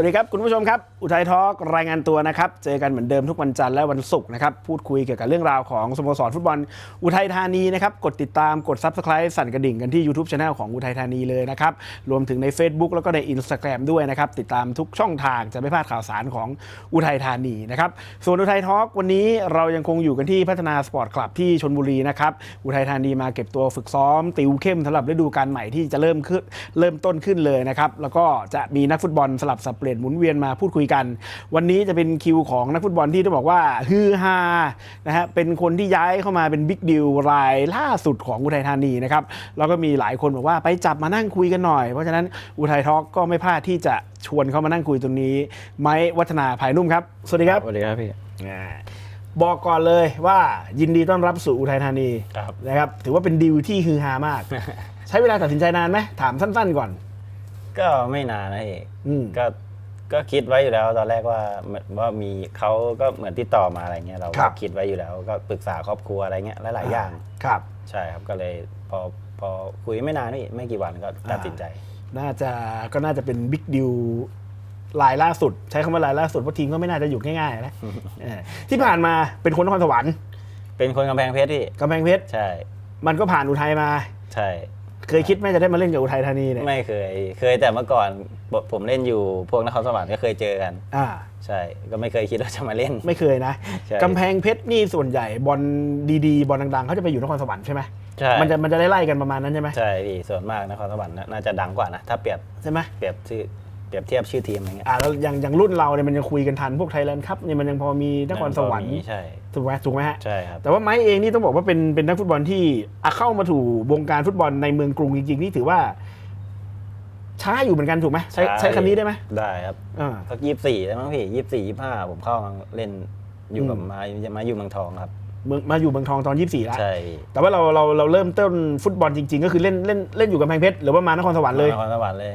สวัสดีครับ คุณผู้ชมครับ อุทัยทอกรายงานตัวนะครับ เจอกันเหมือนเดิมทุกวันจันทร์และวันศุกร์นะครับ พูดคุยเกี่ยวกับเรื่องราวของสโมสรฟุตบอลอุทัยธานีนะครับ กดติดตามกด Subscribe สั่นกระดิ่งกันที่ YouTube c h anel ของอุทัยธานีเลยนะครับ รวมถึงใน Facebook แล้วก็ใน Instagram ด้วยนะครับ ติดตามทุกช่องทางจะไม่พลาดข่าวสารของอุทัยธานีนะครับส่วนอุทัยทอกวันนี้เรายังคงอยู่กันที่พัฒนาสปอร์ตคลับที่ชนบุรีนะครับอุทัยธานีมาเก็บตัวฝึกซ้อม ติวเข้มสำหรับฤดูกาลใหม่ที่จะเริ่มขึ้นเริ่มต้นขึ้นเลยนะครับแล้วก็จะมีนักฟุตบอลสลับสับเปลี่ยนหมุนเวียนมาพูดคุยกัน วันนี้จะเป็นคิวของนักฟุตบอลที่ต้องบอกว่าฮือฮานะฮะเป็นคนที่ย้ายเข้ามาเป็นบิ๊กดิวรายล่าสุดของอุทัยธานีนะครับแล้วก็มีหลายคนบอกว่าไปจับมานั่งคุยกันหน่อย เพราะฉะนั้นอุทัยทอล์กก็ไม่พลาดที่จะชวนเขามานั่งคุยตรงนี้ ไม้วัฒนาภายนุ่มครับ สวัสดีครับสวัสดีครับพี่อ่าบอกก่อนเลยว่ายินดีต้อนรับสู่อุทัยธานีครับนะครับถือว่าเป็นดีลที่ฮือฮามาก ใช้เวลาตัดสินใจนานไหมถามสั้นๆก่อน ก็ไม่นานนะพี่อืมก็ ก็คิดไว้อยู่แล้วตอนแรกว่าว่ามีเขาก็เหมือนติดต่อมาอะไรเงี้ยเราครัก็บ คิดไว้อยู่แล้วก็ปรึกษาครอบครัวอะไรเงี้ยหลายๆอย่าง ครับ ใช่ครับก็เลยพอพอคุยไม่นานนี่ไม่กี่วันก็ตัดสินใจ น่าจะก็น่าจะเป็นบิ๊กดิวรายล่าสุด ใช้คำว่ารายล่าสุดเพราะทีมก็ไม่น่าจะอยู่ง่ายๆนะเออที่ผ่านมาเป็นคนนครสวรรค์เป็นคนกำแพงเพชรพี่กำแพงเพชรใช่มันก็ผ่านอุทัยมา ใช่ เคยคิดไหมจะได้มาเล่นกับอุทัยธานีเนี่ยไม่เคย เคยแต่เมื่อก่อนผมเล่นอยู่พวกนครสวรรค์ก็เคยเจอกัน อ่า ใช่ ก็ไม่เคยคิดว่าจะมาเล่น ไม่เคยนะใช่กำแพงเพชรนี่ส่วนใหญ่บอลดีๆบอลดังๆเขาจะไปอยู่นครสวรรค์ใช่ไหมใช่ มันจะมันจะได้ไล่กันประมาณนั้นใช่ไหมใช่พี่ส่วนมากนครสวรรค์น่าจะดังกว่านะถ้าเปรียบใช่ไหมเปรียบชื่อ เปรียบเทียบชื่อทีมอะไรเงี้ย อ่าแล้วอย่างอย่างรุ่นเราเนี่ยมันยังคุยกันทันพวกไทยแลนด์ครับเนี่ยมันยังพอมีนครสวรรค์ใช่ ถูกไหมถูกไหมฮะ ใช่ครับ แต่ว่าไม้เองนี่ต้องบอกว่าเป็นเป็นนักฟุตบอลที่อะเข้ามาถูวงการฟุตบอลในเมืองกรุงจริงๆนี่ถือว่า ช้าอยู่เหมือนกันถูกไหมใช้ช้าใช้คำนี้ได้ไหมได้ครับอ่า สักยี่สิบสี่ได้มั้งพี่ยี่สิบสี่ยี่สิบห้าผมเข้ามาเล่นอยู่กับอืม มามาอยู่เมืองทองครับ เมืองมาอยู่เมืองทองตอน 24แล้วใช่พี่แต่ว่าเราเราเราเริ่มต้นฟุตบอลจริง ๆ ก็คือเล่นเล่นเล่นอยู่กับแพงเพชรหรือว่ามานครสวรรค์เลย นครสวรรค์เลย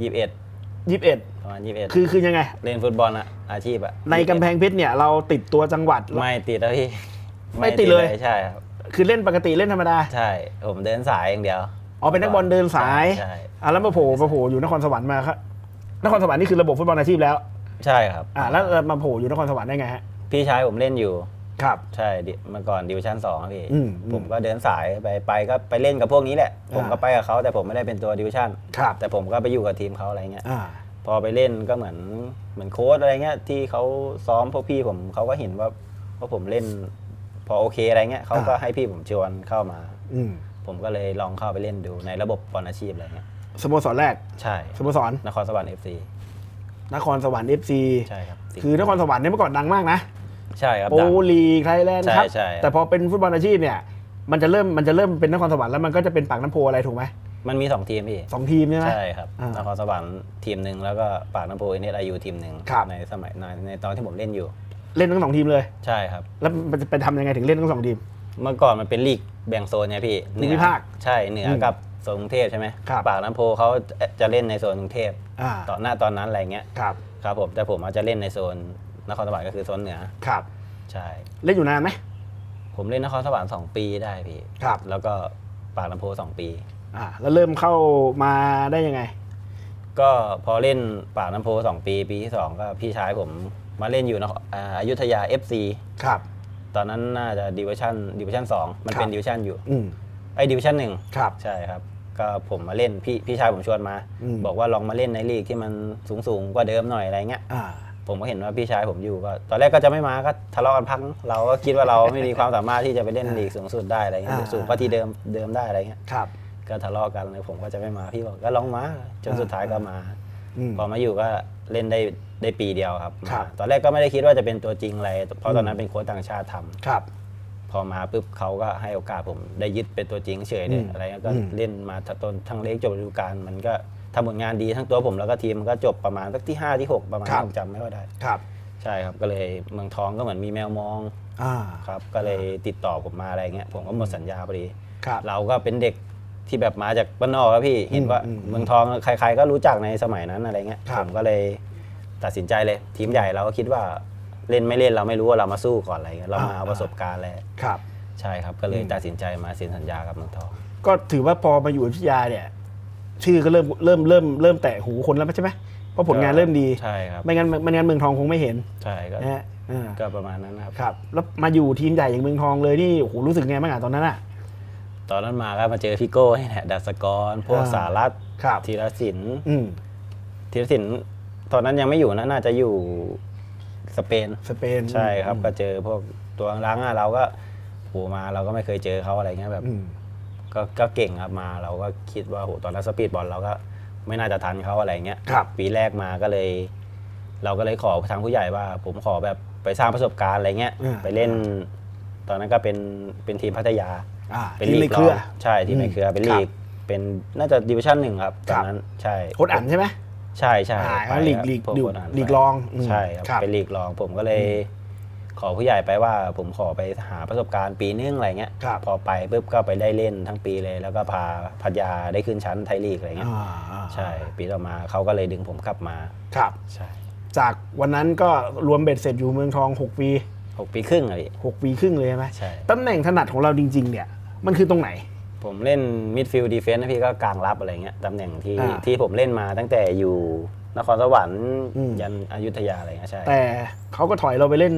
ยี่สิบเอ็ด 21ประมาณยี่สิบเอ็ดคือคือยังไง เล่นฟุตบอลอะอาชีพอะในกำแพงเพชรเนี่ยเราติดตัวจังหวัด ไม่ติดแล้วพี่ไม่ติดเลยใช่ครับคือเล่นปกติเล่นธรรมดา ใช่ ผมเดินสายอย่างเดียวอ๋อเป็นนักบอลเดินสายใช่อะแล้วมาโผล่มาโผล่อยู่นครสวรรค์มาครับนครสวรรค์นี่คือระบบฟุตบอลอาชีพแล้ว ใช่ครับอะแล้วมาโผล่อยู่นครสวรรค์ได้ไงฮะพี่ชายผมเล่นอยู่ ครับ ใช่ดิเมื่อก่อนดิวชั่นสองพี่อืมผมก็เดินสายไปไปก็ไปเล่นกับพวกนี้แหละผมก็อ่าไปกับเขาแต่ผมไม่ได้เป็นตัวดิวชั่น ครับแต่ผมก็ไปอยู่กับทีมเขาอะไรเงี้ย อ่า พอไปเล่นก็เหมือนเหมือนโค้ชอะไรเงี้ยที่เขาซ้อมพวกพี่ผมเขาก็เห็นว่าว่าผมเล่น พอโอเคอะไรเงี้ยเขาก็อ่า ให้พี่ผมชวนเข้ามา อืมผมก็เลยลองเข้าไปเล่นดูในระบบบอลอาชีพอะไรเงี้ยสโมสรแรกใช่สโมสรนครสวรรค์ FC นครสวรรค์ FC ใช่ครับ คือนครสวรรค์เนี่ยเมื่อก่อนดังมากนะ ใช่ครับโปรดัง ลีกไทยแลนด์ใช่ครับใช่ แต่พอเป็นฟุตบอลอาชีพเนี่ย มันจะเริ่มมันจะเริ่มเป็นนครสวรรค์แล้วมันก็จะเป็นปากน้ำโพอะไรถูกไหมมันมีสองทีมพี่ สองทีมใช่ไหม ใช่ครับอ่านนครสวรรค์ทีมหนึ่งแล้วก็ปากน้ำโพเอเนสอายุทีมหนึ่งครับ ในสมัยในในตอนที่ผมเล่นอยู่ เล่นทั้งสองทีมเลย ใช่ครับ แล้วมันจะไปทำยังไงถึงเล่นทั้งสองทีม เมื่อก่อนมันเป็นลีกแบ่งโซนไงพี่ภูมิภาคใช่เหนืออมกับโซนกรุงเทพใช่ไหมครับ ปากน้ำโพเขาจะเล่นในโซนกรุงเทพอ่าต่อหน้าตอนนั้นอะไรเงี้ยครับ ครับผมแต่ผมอาจจะเล่นในโซน นครสวรรค์ก็คือโซนเหนือครับ ใช่ เล่นอยู่นานไหมผมเล่นนครสวรรค์สองปีได้พี่ครับ แล้วก็ปากน้ำโพสองปี อ่าแล้วเริ่มเข้ามาได้ยังไง ก็พอเล่นปากน้ำโพสองปี ปีที่สองก็พี่ชายผมมาเล่นอยู่นครอ่าอยุธยา FC ครับ ตอนนั้นน่าจะดิวชั่นดิวชั่นสองมันครับเป็นดิวชั่นอยู่อืมไอ้ดิวชั่นหนึ่งครับ ใช่ครับ ก็ผมมาเล่นพี่พี่ชายผมชวนมา อืม บอกว่าลองมาเล่นในลีกที่มันสูงสูงๆกว่าเดิมหน่อยอะไรเงี้ย อ่า ผมก็เห็นว่าพี่ชายผมอยู่ก็ตอนแรกก็จะไม่มาก็ทะเลาะกันพักเราก็คิดว่าเราไม่มีความสามารถที่จะไปเล่นลีกสูงสุดได้อะไรเงี้ยอ่า สูงกว่าที่เดิมเดิมได้อะไรเงี้ยครับ ก็ทะเลาะกันเลยผมก็จะไม่มาพี่บอกก็ลองมาจนสุดท้ายก็มา อืม พอมาอยู่ก็เล่นได้ได้ปีเดียวครับครับ มาตอนแรกก็ไม่ได้คิดว่าจะเป็นตัวจริงอะไรเพราะตอนนั้นเป็นโค้ชต่างชาติทำครับ พอมาปุ๊บเขาก็ให้โอกาสผมได้ยึดเป็นตัวจริงเฉยเลยอืมอะไรเงี้ยก็อืม เล่นมาต้นทั้งเล็กจบฤดูกาลมันก็ ทำผลงานดีทั้งตัวผมแล้วก็ทีมมันก็จบประมาณสักที่ 5 ที่ 6 ประมาณครับผมจำไม่ค่อยได้ ครับใช่ครับ ก็เลยเมืองทองก็เหมือนมีแมวมองอ่าครับ ก็เลยติดต่อผมมาอะไรเงี้ยผมก็หมดสัญญาพอดี ครับ เราก็เป็นเด็กที่แบบมาจากบ้านนอกครับพี่เห็นว่าอืมอืมเมืองทองใคร ๆ ก็รู้จักในสมัยนั้นอะไรเงี้ยครัผบมก็เลยตัดสินใจเลย ทีมใหญ่เราก็คิดว่าเล่นไม่เล่นเราไม่รู้ว่าเรามาสู้ก่อนอะไรเงี้ยเรามาเอาประสบการณ์เลยครับ ใช่ครับ ก็เลยอืมตัดสินใจมาเซ็นสัญญากับเมืองทอง ก็ถือว่าพอมาอยู่อยุธยาเนี่ย ชื่อก็เริ่มเริ่มเริ่มเริ่มแตะหูคนแล้วใช่ไหมเพราะผลงานเริ่มดีใช่ครับไม่งั้นไม่งั้นเมืองทองคงไม่เห็นใช่ก็นะฮะอ่าก็ประมาณนั้นนะครับ ครับ แล้วมาอยู่ทีมใหญ่อย่างเมืองทองเลยนี่โอ้โหรู้สึกไงบ้างอะตอนนั้นอะตอนนั้นมาก็มาเจอพี่โก้นี่แหละดัสกร พวกอ่า สารัตครับธีรศิลป์อืมธีรศิลป์ตอนนั้นยังไม่อยู่นะน่าจะอยู่สเปน สเปนใช่ครับก็เจอพวกตัวล้างๆอะเราก็โหมาเราก็ไม่เคยเจอเขาอะไรเงี้ยแบบ อืม ก็ก็เก่งครับมาเราก็คิดว่าโหตอนนั้นสปีดบอลเราก็ไม่น่าจะทันเขาอะไรเงี้ยครับ ปีแรกมาก็เลย เราก็เลยขอทางผู้ใหญ่ว่า ผมขอแบบไปสร้างประสบการณ์อะไรเงี้ยอ่า ไปเล่น ตอนนั้นก็เป็นเป็นทีมพัทยา อ่าเป็นทีมลีในกเครือรองใช่ทีมในอืมเครือเป็นครับ ลีกเป็นน่าจะดิวิชั่นหนึ่งครับตคอรันบนั้นใช่โค้ดอันใช่ไหม ใช่ใช่อ่าไปลีกครับลีกพวลีกโค้ดอันลีกไปรองอืมใช่ครับครับ เป็นลีกรองผมก็เลย ขอผู้ใหญ่ไปว่าผมขอไปหาประสบการณ์ปีนึงอะไรเงี้ยครับพอไปปุ๊บก็ไปได้เล่นทั้งปีเลย แล้วก็พาพัทยาได้ขึ้นชั้นไทยลีกอะไรเงี้ยอ่าอ่าใช่ ปีต่อมาเขาก็เลยดึงผมกลับมาครับใช่จากวันนั้นก็รวมเบ็ดเสร็จอยู่เมืองทอง 6 ปีหกปีครึ่งอะพี่6ปีครึ่งเลยใช่ไหมใช่ตำแหน่งถนัดของเราจริง ๆ เนี่ย มันคือตรงไหน ผมเล่นมิดฟิลด์ดีเฟนส์นะพี่ก็กลางรับอะไรเงี้ยตำแหน่งที่อ่าที่ผมเล่นมาตั้งแต่อยู่นครสวรรค์อืมยันอยุธยาอะไรเงี้ยใช่แต่เขาก็ถอยเราไปเล่น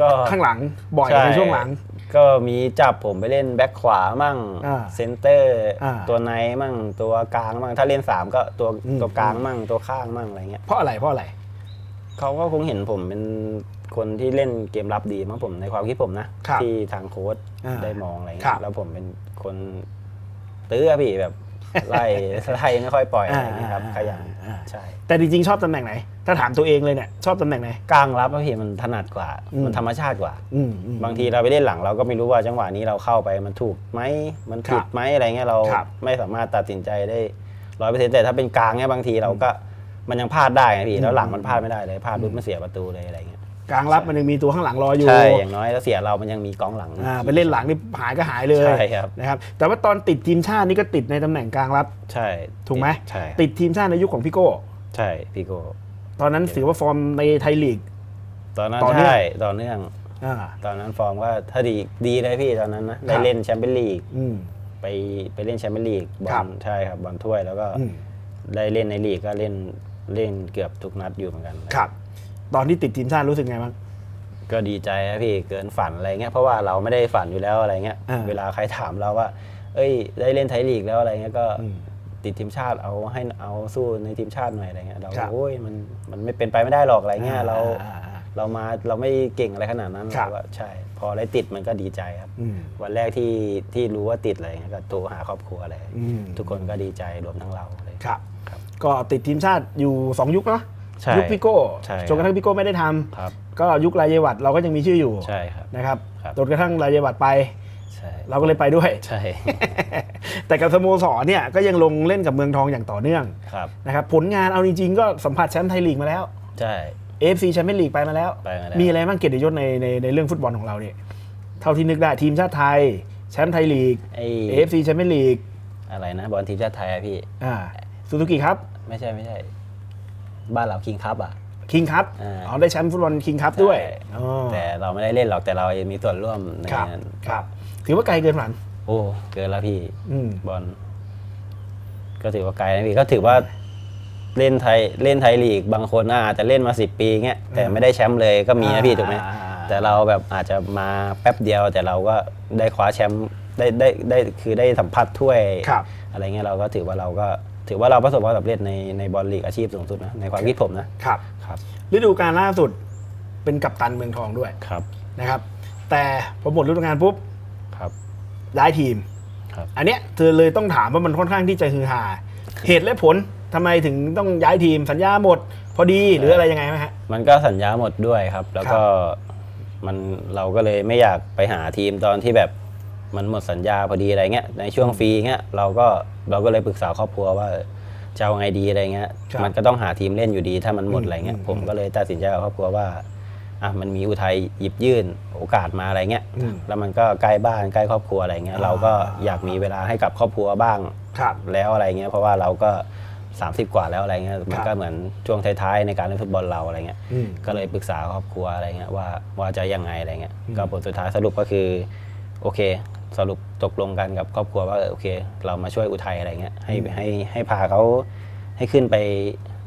ก็ข้างหลังบ่อยใช่ ในช่วงหลัง ก็มีจับผมไปเล่นแบ็คขวามั่งอ่าเซนเตอร์ อ่าตัวในมั่งตัวกลางมั่งถ้าเล่นสามก็ตัวอืม ตัวกลางมั่งตัวข้างมั่งอะไรเงี้ยเพราะอะไรเพราะอะไร เขาก็คงเห็นผมเป็นคนที่เล่นเกมรับดีมั้งผมในความคิดผมนะครับที่ทางโค้ชอ่าได้มองอะไรครัเงี้บ ยแล้วผมเป็นคนตื้ออะพี่แบบไล่ ไล่ไม่ค่อยปล่อยอะไรเงี้ยครับขยันอ่าใช่แต่จริงๆชอบตำแหน่งไหน ถ้าถามตัวเองเลยเนี่ยชอบตำแหน่งไหน กลางรับอะพี่มันถนัดกว่า อืม มันธรรมชาติกว่า อืมอืม บางทีเราไปเล่นหลังเราก็ไม่รู้ว่าจังหวะนี้เราเข้าไปมันถูกไหมมันผิดไหมอะไรเงี้ยเราครับ ไม่สามารถตัดสินใจได้ร้อยเปอร์เซ็นต์แต่ถ้าเป็นกลางเนี่ยบางทีเราก็มันยังพลาดได้ไงพี่แล้วหลังมันพลาดไม่ได้เลยพลาดปุ๊บมันเสียประตูเลยอะไรเงี้ยกลางรับมันยังมีตัวข้างหลังรออยู่ใช่อย่างน้อยแล้วเสียเรามันยังมีกองหลังอ่าไปเล่นหลังนี่หายก็หายเลยใช่ครับนะครับแต่ว่าตอนติดทีมชาตินี่ก็ติดในตำแหน่งกลางรับ ใช่ถูกไหม ใช่ติดทีมชาติในยุคของพี่โก้ ใช่พี่โก ตอนนั้นถือว่าฟอร์มในไทยลีก ตอนนั้นต่อเนื่อง ใช่ต่อเนื่อง อ่าตอนนั้นฟอร์มก็ถ้าดีดีเลยพี่ตอนนั้นนะได้ครับเล่นแชมเปี้ยนลีกอืม ไปไปเล่นแชมเปี้ยนลีกบอครัลบใช่ครับบอลถ้วยแล้วก็อืมได้เล่นในลีกก็เล่นเล่นเกือบทุกนัดอยู่เหมือนกัน ครับ ตอนที่ติดทีมชาติรู้สึกไงบ้าง ก็ดีใจนะพี่เกินฝันอะไรเงี้ยเพราะว่าเราไม่ได้ฝันอยู่แล้วอะไรเงี้ยอ่าเวลาใครถามเราว่า เอ้ย ได้เล่นไทยลีกแล้วอะไรเงี้ยก็อืม ติดทีมชาติเอาให้เอาสู้ในทีมชาติหน่อยอะไรเงี้ยเราครับ โอ้ยมันมันไม่เป็นไปไม่ได้หรอกอะไรเงี้ยเราอ่อ่า เรามาเราไม่เก่งอะไรขนาดนั้นครับ เราก็ใช่ พอได้ติดมันก็ดีใจครับ อืมวันแรกที่ที่รู้ว่าติดอะไรเงี้ยก็โทรหาครอบครัวอะไรอืมทุกคนก็ดีใจรวมทั้งเราเลย ครับ ครับก็ติดทีมชาติอยู่ 2 ยุคเนาะใช่ยุคพี่โก้ใช่จนกระทั่งพี่โก้ไม่ได้ทำครับ ก็ยุครายวัตเราก็ยังมีชื่ออยู่ใช่ครับ นะครับครับ จนกระทั่งรายวัตไปใช่ เราก็เลยไปด้วย ใช่ แต่กับสโมสรเนี่ยก็ยังลงเล่นกับเมืองทองอย่างต่อเนื่องครับนะครับผลงานเอาจริงๆ ก็สัมผัสแชมป์ไทยลีกมาแล้ว ใช่ AFC แชมเปี้ยนลีกไปมาแล้ว ไปมาแล้ว มีอะไรบ้างเกียรติยศในในในเรื่องฟุตบอลของเราเนี่ยเท่าที่นึกได้ทีมชาติไทย แชมป์ไทยลีกไอ้ AFC แชมเปี้ยนลีกอะไรนะบอลทีมชาติไทยอะพี่ อ่าซูซูกิครับไม่ใช่ไม่ใช่ บ้านเราคิงคัพอะ คิงครับอ่า อ๋อได้แชมป์ฟุตบอลคิงครับด้วยใช่อ๋อแต่เราไม่ได้เล่นหรอกแต่เรามีส่วนร่วมในครับนั้น ครับ ถือว่าไกลเกินฝัน โอ้เกินแล้วพี่อืม บอลก็ถือว่าไกลนะพี่ก็ถือว่าเล่นไทยเล่นไทยลีกบางคนอาจจะเล่นมาสิปีเงี้ยแต่ไม่ได้แชมป์เลยก็มีนะพี่ถูกไหมอ่า แต่เราแบบอาจจะมาแป๊บเดียว แต่เราก็ได้คว้าแชมป์ได้ได้ได้คือได้สัมผัสถ้วย ครับ อะไรเงี้ยเราก็ถือว่าเราก็ถือว่าเราประสบความสำเร็จในในบอลลีกอาชีพสูงสุดนะในความคิดผมนะครับครับฤดูกาลล่าสุดเป็นกัปตันเมืองทองด้วยครับ นะครับ แต่พอหมดฤดูกาลปุ๊บ ครับย้ายทีม ครับ อันเนี้ยเธอเลยต้องถามว่ามันค่อนข้างที่จะฮือฮาเหตุและผลทำไมถึงต้องย้ายทีมสัญญาหมด พอดีหรืออะไรยังไงไหมฮะ มันก็สัญญาหมดด้วยครับ แล้วก็มันเราก็เลยไม่อยากไปหาทีมตอนที่แบบมันหมดสัญญาพอดีอะไรเงี้ยในช่วงฟรีเงี้ยเราก็เราก็เลยปรึกษาครอบครัวว่าจะเอาไงดีอะไรเงี้ย ครับมันก็ต้องหาทีมเล่นอยู่ดีถ้ามันหมดอืมอะไรเงี้ยอืม ผมก็เลยตัดสินใจกับครอบครัวว่า อะมันมีอุทัยหยิบยื่นโอกาสมาอะไรเงี้ยอืมแล้วมันก็ใกล้บ้านใกล้ครอบครัวอะไรเงี้ยอ่า เราก็อยากมีเวลาให้กับครอบครัวบ้างครับ แล้วอะไรเงี้ยเพราะว่าเราก็ 30 กว่าแล้วอะไรเงี้ยมันครัก็บเหมือนช่วงท้ายๆในการเล่นฟุตบอลเราอะไรเงี้ย อืม ก็เลยปรึกษาครอบครัวอะไรเงี้ยว่าว่าจะยังไงอะไรเงี้ยอืม ก็ผลสุดท้ายสรุปก็คือโอเค สรุปตกลงกันกับครอบครัวว่าเออโอเค เรามาช่วยอุทัยอะไรเงี้ยให้อืมให้ให้พาเขาให้ขึ้นไป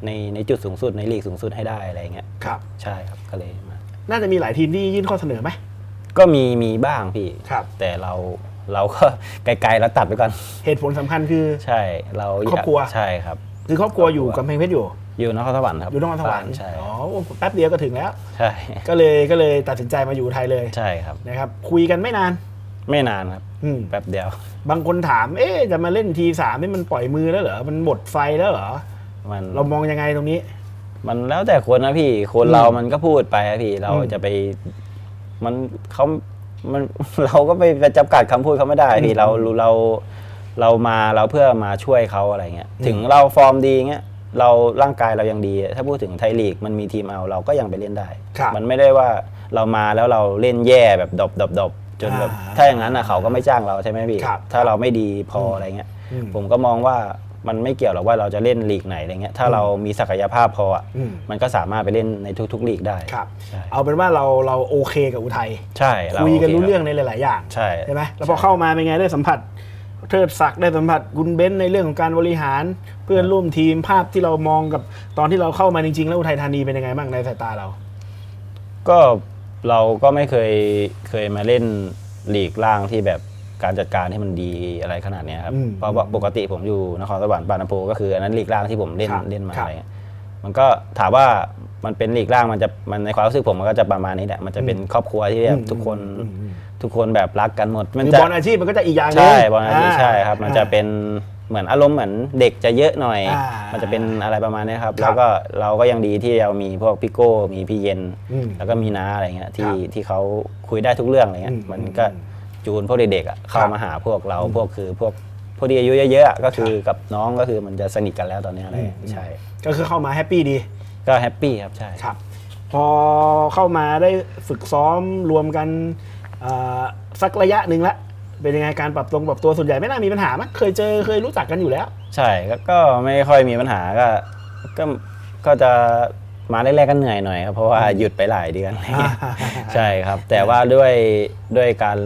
ในในจุดสูงสุดในลีกสูงสุดให้ได้อะไรเงี้ยครับ ใช่ครับก็เลยมา น่าจะมีหลายทีมที่ยื่นข้อเสนอไหมก็มีมีบ้างพี่ ครับ แต่เราเราก็ไกลๆแล้วตัดไปก่อน เหตุผลสำคัญคือ ใช่เรายากครอบครัว ใช่ครับ คือครอบครัวอยู่กำแพงเพชรอยู่ อยู่นครสวรรค์ครับอยู่นครสวรรค์บ้าใช่อ๋อแป๊บเดียวก็ถึงแล้ว ใช่ก็เลยก็เลยตัดสินใจมาอยู่ไทยเลยใช่ครับ นะครับ คุยกันไม่นานไม่นานครับอืมแป๊บเดียว บางคนถาม เอ๊ะจะมาเล่นทีสามนี่มันปล่อยมือแล้วเหรอ มันหมดไฟแล้วเหรอ มันเรามองยังไงตรงนี้ มันแล้วแต่คนนะพี่ คนอืมเรามันก็พูดไปอะพี่ เราอืมจะไป มันเขามันเราก็ไปไปจำกัดคำพูดเขาไม่ได้พี่เราเราเรามาเราเพื่อมาช่วยเขาอะไรเงี้ย ถึงเราฟอร์มดีเงี้ยเราร่างกายเรายังดี ถ้าพูดถึงไทยลีกมันมีทีมเอาเราก็ยังไปเล่นได้ครับมันไม่ได้ว่าเรามาแล้วเราเล่นแย่แบบดบดบดบจนแบบอ่าถ้าอย่างนั้นนะเขาก็ไม่จ้างเราใช่ไหมพี่ครับถ้าเราไม่ดีพออะไรเงี้ยอืมผมก็มองว่า มันไม่เกี่ยวหรอกว่าเราจะเล่นลีกไหนอะไรเงี้ยถ้าเรามีศักยภาพพออะอืม มันก็สามารถไปเล่นในทุกๆลีกได้ครับ ใช่เอาเป็นว่าเราเราโอเคกับอุทัย ใช่เราคุยกันโรู้เรื่องในหลาย ๆ อย่างใช่ใช่ ไหมแล้วพอเข้ามาเป็นไงได้สัมผัสเทิดศักดิ์ได้สัมผัสคุณเบนซ์ในเรื่องของการบริหาร เพื่อนร่วมทีมภาพที่เรามองกับตอนที่เราเข้ามาจริง ๆ แล้วอุทัยธานีเป็นยังไงบ้างในสายตาเรา ก็เราก็ไม่เคยเคยมาเล่นลีกล่างที่แบบ การจัดการที่มันดีอะไรขนาดเนี้ยครับ อืมเพราะว่าปกติผมอยู่นครสวรรค์ปานาโพก็คืออันนั้นลีกล่างที่ผมเล่นครับเล่นมาครับอะไรเงี้ยมันก็ถามว่ามันเป็นลีกล่างมันจะมันในความรู้สึกผมมันก็จะประมาณนี้แหละมันจะเป็นครอบครัวที่แบบทุกคนอืมอืม ทุกคนแบบรักกันหมด มันคือจะ บอลอาชีพมันก็จะอีกอย่างหนึงใช่บอลอาชีพาใช่ครับ มันจะเป็นเหมือนอารมณ์เหมือนเด็กจะเยอะหน่อย อ่ามัมันจะเป็นอะไรประมาณนี้ครับ ครับแล้วก็เราก็ยังดีที่เรามีพวกพี่โก้มีพี่เย็น อืมแล้วก็มีน้าอะไรเงี้ยที่ครับที่เขาคุยได้ทุกเรื่องอะไรเงี้อืยมมันก็ จูนพวกเด็กๆอะเข้าครับมาหาพวกเราพวกคือพวกพวกที่อายุเยอะๆอะก็คือกับน้องก็คือมันจะสนิทกันแล้วตอนเนี้ยอะไรอืม ใช่ ก็คือเข้ามาแฮปปี้ดีก็แฮปปี้ครับใช่ ครับ พอเข้ามาได้ฝึกซ้อมรวมกันเอ่อสักระยะหนึ่งละเป็นยังไงการปรับตรงปรับตัวส่วนใหญ่ไม่น่ามีปัญหามั้งเคยเจอเคยรู้จักกันอยู่แล้ว ใช่ก็ก็ไม่ค่อยมีปัญหาก็ก็ก็จะมาแรกๆก็เหนื่อยหน่อยครับเพราะว่าหยุดไปหลายเดือนอะไรเงี้ยใช่ครับ แต่ว่าด้วยด้วยการ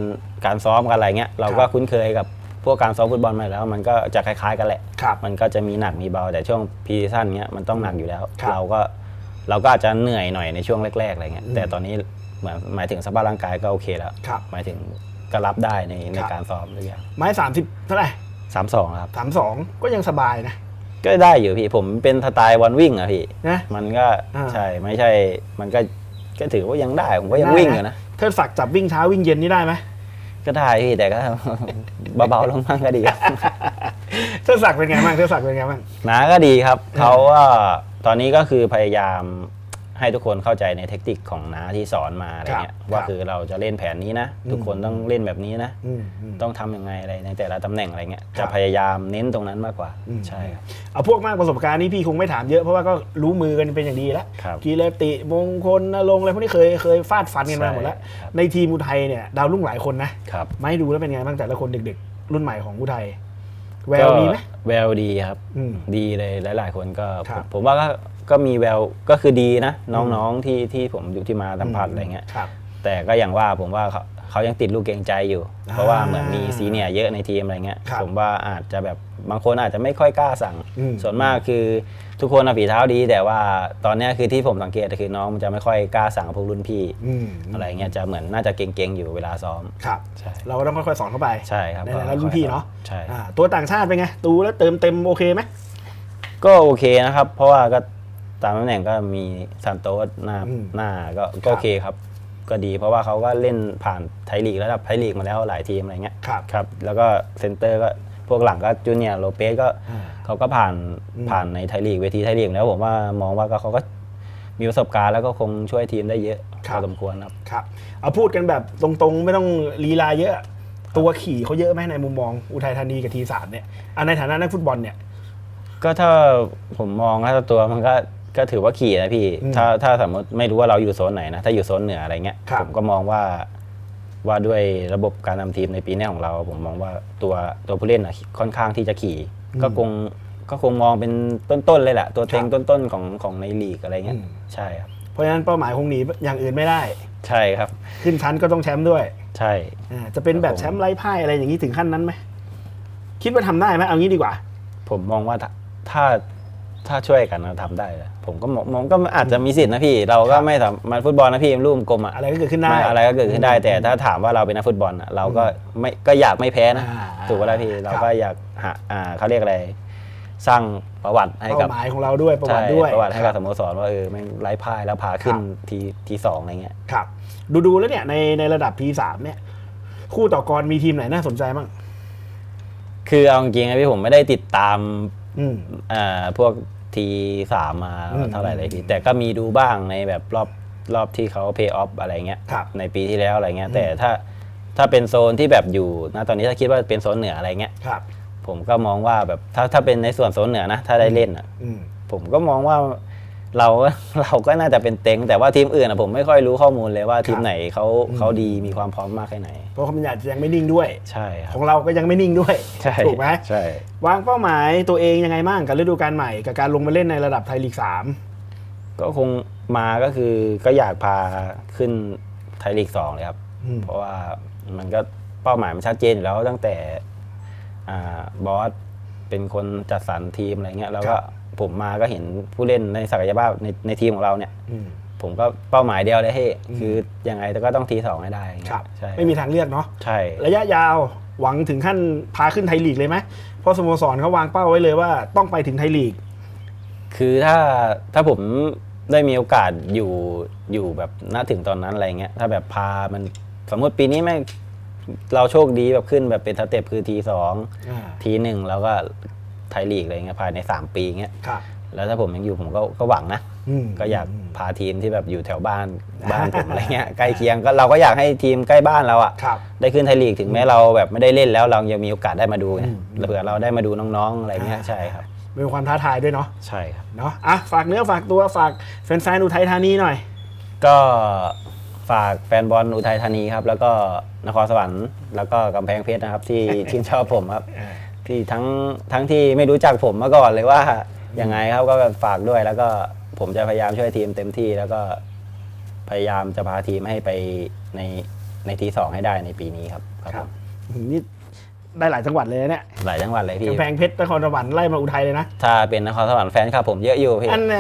การซ้อมกันอะไรเงี้ยเราก็ครับคุ้นเคยกับพวกการซ้อมฟุตบอลมาแล้ว มันก็จะคล้ายๆกันแหละครับมันก็จะมีหนักมีเบาแต่ช่วงพีซีซั่นเงี้ยมันต้องหนักอยู่แล้วครับเราก็เราก็อาจจะเหนื่อยหน่อยในช่วงแรกๆอะไรเงี้ยอืมแต่ตอนนี้เหมือนหมายถึงสภาพร่างกายก็โอเคแล้วครับหมายถึงก็รับได้ในในครับการซ้อมทุกอย่างไม้สามสิบเท่าไหร่สามสองครับสามสองก็ยังสบายนะก็ได้อยู่พี่ผมเป็นสไตล์วันวิ่งอะพี่นะมันก็อ่าใช่ไม่ใช่มันก็ก็ถือว่ายังได้ผมก็ยังวิ่งอยู่นะเทิดศักดิ์จับวิ่งเช้าวิ่งเย็นนี่ได้ไหม ก็ได้พี่แต่ก็ เบาๆลงบ้างก็ดีครับ เทิดศักดิ์เป็นไงบ้างเทิดศักดิ์เป็นไงบ้างนาก็ดีครับ เขาว่าตอนนี้ก็คือพยายาม ให้ทุกคนเข้าใจในเทคนิคของน้าที่สอนมาอะไรเงี้ยครับว่าครับคือเราจะเล่นแผนนี้นะอืมทุกคนต้องเล่นแบบนี้นะ อืมอืม ต้องทำยังไงอะไรในแต่ละตำแหน่งอะไรเงี้ยครัจะบพยายามเน้นตรงนั้นมากกว่าอืมใช่ครับ เอาพวกมากประสบการณ์นี่พี่คงไม่ถามเยอะเพราะว่าก็รู้มือกันเป็นอย่างดีแล้วครับ กีรติมงคลนรงค์อะไรพวกนี้เคยเคยฟาดฟันกันมาหมดแล้วใช่ครับในทีมอุทัยเนี่ยดาวรุ่งหลายคนนะครับไม่ดูแล้วเป็นไงบ้างแต่ละคนเด็กๆ รุ่นใหม่ของอุทัยแววดีไหม ก็แววดีครับ อืมดีเลยหลาย ๆ คนก็ ครับผมผมว่าก็ ก็มีแววก็คือดีนะ น้องๆที่ที่ผมอยู่ที่มาสัมผัสอะไรเงี้ยครับ แต่ก็อย่างว่าผมว่าเขาเขายังติดลูกเกรงใจอยู่ เพราะว่าเหมือนมีซีเนียร์เยอะในทีมอะไรเงี้ยครับผมว่าอาจจะแบบบางคนอาจจะไม่ค่อยกล้าสั่ง อืม ส่วนมากคือทุกคนอะฝีเท้าดี แต่ว่าตอนเนี้ยคือที่ผมสังเกตคือน้องมันจะไม่ค่อยกล้าสั่งพวกรุ่นพี่อืมอะไรเงี้ยจะเหมือนน่าจะเก่งๆอยู่เวลาซ้อม ครับ ใช่ เราก็ต้องค่อยๆสอนเข้าไปใช่ครับในฐานะรุ่นพี่เนาะใช่ อ่าตัวต่างชาติเป็นไง ดูแล้วเติมเต็มโอเคไหม ก็โอเคนะครับ เพราะว่าก็ ตามตำแหน่งก็มีซานโตสหน้าอืมหน้าก็ก็โอเคครับ ก็ดีเพราะว่าเขาก็เล่นผ่านไทยลีกระดับไทยลีกมาแล้วหลายทีมอะไรเงี้ยครับครับ แล้วก็เซนเตอร์ก็พวกหลังก็จูเนียร์โลเปสก็อ่าเขาก็ผ่านอืม ผ่านในไทยลีกเวทีไทยลีกแล้วผมว่ามองว่าก็เขาก็มีประสบการณ์แล้วก็คงช่วยทีมได้เยอะพอสมควรครับ ครับเอาพูดกันแบบตรงๆ ไม่ต้องลีลาเยอะ ตัวขี่เขาเยอะไหมในมุมมองอุทัยธานีกับทีสามเนี่ยอันในฐานะนักฟุตบอลเนี่ย ก็ถ้าผมมองถ้าตัวมันก็ ก็ถือว่าขี่นะพี่ อืมถ้าถ้าสมมติไม่รู้ว่าเราอยู่โซนไหนนะ ถ้าอยู่โซนเหนืออะไรเงี้ย ครับ ผมก็มองว่าว่าด้วยระบบการนำทีมในปีนี้ของเรา ผมมองว่าตัวตัวผู้เล่นอะค่อนข้างที่จะขี่ ก็คงก็คงมองเป็นต้นๆเลยแหละ ตัวเต็งต้นๆของของในลีกอะไรเงี้ย ใช่ครับ เพราะฉะนั้นเป้าหมายคงหนีอย่างอื่นไม่ได้ ใช่ครับ ขึ้นชั้นก็ต้องแชมป์ด้วยใช่ อ่าจะเป็นแบบแชมป์ไร้พ่ายอะไรอย่างนี้ถึงขั้นนั้นไหมคิดว่าทำได้ไหมเอางี้ดีกว่า ผมมองว่าถ้าถ้า ถ้าช่วยกันเราทำได้นะผมก็มองมองก็อาจจะมีสิทธินะพี่ เราก็ไม่สามารถฟุตบอลนะพี่รูปกลมอะอะไรก็เกิดขึ้นได้ ไม่อะไรก็เกิดขึ้นได้ แต่ถ้าถามว่าเราเป็นนักฟุตบอลอะเราก็ไม่ก็อยากไม่แพ้นะ อ่าถูกป่ะล่ะพี่ เราครับก็อยากหาอ่าเขาเรียกอะไร สร้างประวัติให้กับเป้าหมายของเราด้วยประวัใช่ติด้วยประวัติให้กับสโมสรว่าเออแม่งไร้พ่ายแล้วพาขึ้นทีทีสองอะไรเงี้ย ครับ ดูดูๆแล้วเนี่ยในในระดับ P3 เนี่ย คู่ต่อกรมีทีมไหนน่าสนใจบ้าง คือเอาจริงๆนะพี่ผมไม่ได้ติดตาม อืมอ่าพวกทีสามมาอืมเท่าไหร่เลยพี่แต่ก็มีดูบ้างในแบบรอบรอบที่เขาเพย์ออฟอะไรเงี้ยครับในปีที่แล้วอะไรเงี้ย แต่ถ้าถ้าเป็นโซนที่แบบอยู่นะตอนนี้ถ้าคิดว่าเป็นโซนเหนืออะไรเงี้ย ครับ ผมก็มองว่าแบบถ้าถ้าเป็นในส่วนโซนเหนือนะ ถ้าได้เล่นอะ อืม ผมก็มองว่า เราเราก็น่าจะเป็นเต็ง แต่ว่าทีมอื่นอะผมไม่ค่อยรู้ข้อมูลเลยว่าทีคมรับไหนเขาเขาดีมีความพร้อมมากแค่ไหน เพราะเขามันอาจจะยังไม่นิ่งด้วย ใช่คขรับองเราก็ยังไม่นิ่งด้วย ใช่ถูกไหมใช่ วางเป้าหมายตัวเองยังไงบ้างกับฤดูกาลใหม่ กับการลงมาเล่นในระดับไทยลีกสามก็คงมาก็คือก็อยากพาขึ้นไทยลีกสองเลยครับอืมเพราะว่ามันก็เป้าหมายมันชัดเจนอยู่แล้วตั้งแต่อ่าบอสเป็นคนจัดสรรทีมอะไรเงี้ยแล้วก็ ผมมาก็เห็นผู้เล่นในศักยภาพในในทีมของเราเนี่ยอืมผมก็เป้าหมายเดียวเลยเฮ้ยคือยังไงแต่ก็ต้องทีสองให้ได้เงี้ยครับใช่ไม่มีทางเลือกเนาะใช่ระยะยาวหวังถึงขั้นพาขึ้นไทยลีกเลยไหมเพราะสโมสรเขาวางเป้าไว้เลยว่าต้องไปถึงไทยลีก คือถ้าถ้าผมได้มีโอกาสอยู่อยู่แบบณถึงตอนนั้นอะไรเงี้ยถ้าแบบพามันสมมติปีนี้แม่งเราโชคดีแบบขึ้นแบบเป็นสเต็ปคือทีสองอ่าทีหนึ่งแล้วก็ ไทยลีกอะไรเงี้ยภายใน 3 ปีเงี้ยครับแล้วถ้าผมยังอยู่ผมก็ก็หวังนะอืมก็อยากพาทีมที่แบบอยู่แถวบ้านบ้านผมอะไรเงี้ยใกล้เคียงก็เราก็อยากให้ทีมใกล้บ้านเราอะครับได้ขึ้นไทยลีกถึงแม้เราแบบไม่ได้เล่นแล้วเรายังมีโอกาสได้มาดูไงอืมเผื่อเราได้มาดูน้องๆอะไรเงี้ยอ่าใช่ครับเป็นความท้าทายด้วยเนาะใช่ครับเนาะอะฝากเนื้อฝากตัวฝากแฟนๆอุทัยธานีหน่อย ก็ฝากแฟนบอลอุทัยธานีครับ แล้วก็นครสวรรค์แล้วก็กำแพงเพชรนะครับ ที่ชื่นชอบผมครับ ที่ทั้งทั้งที่ไม่รู้จักผมมาก่อนเลยว่ายังไงครับก็ฝากด้วยแล้วก็ผมจะพยายามช่วยทีมเต็มที่แล้วก็พยายามจะพาทีมให้ไปในในทีสองให้ได้ในปีนี้ครับครับคผรับมนี่ได้หลายจังหวัดเลยนะเนี่ยหลายจังหวัดเลยพี่กำแพงเพชรนครสวรรค์ไล่มาอุทัยเลยนะ ถ้าเป็นนครสวรรค์แฟนครับผมเยอะอยู่พี่อันแน่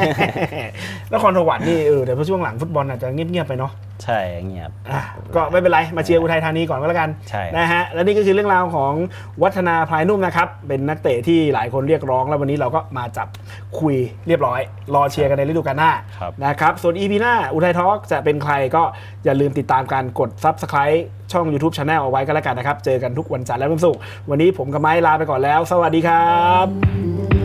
นครสวรรค์นี่เออแต่พอช่วงหลังฟุตบอลอาจจะเงียบๆไปเนาะ ใช่เงียบอะก็ไม่เป็นไร มาเชียร์อุทัยธานีก่อนก็แล้วกันใช่ นะฮะและนี่ก็คือเรื่องราวของวัฒนาพลายนุ่มนะครับ เป็นนักเตะที่หลายคนเรียกร้อง แล้ววันนี้เราก็มาจับคุยเรียบร้อย รอเชียร์กันในฤดูกาลหน้า ครับ นะครับ ส่วน EP หน้า อุทัยทอล์กจะเป็นใครก็อย่าลืมติดตามการกด Subscribe ช่อง YouTube Channel เอาไว้ก็แล้วกันนะครับ เจอกันทุกวันจันทร์และวันศุกร์วันนี้ผมกับไม้ลาไปก่อนแล้ว สวัสดีครับ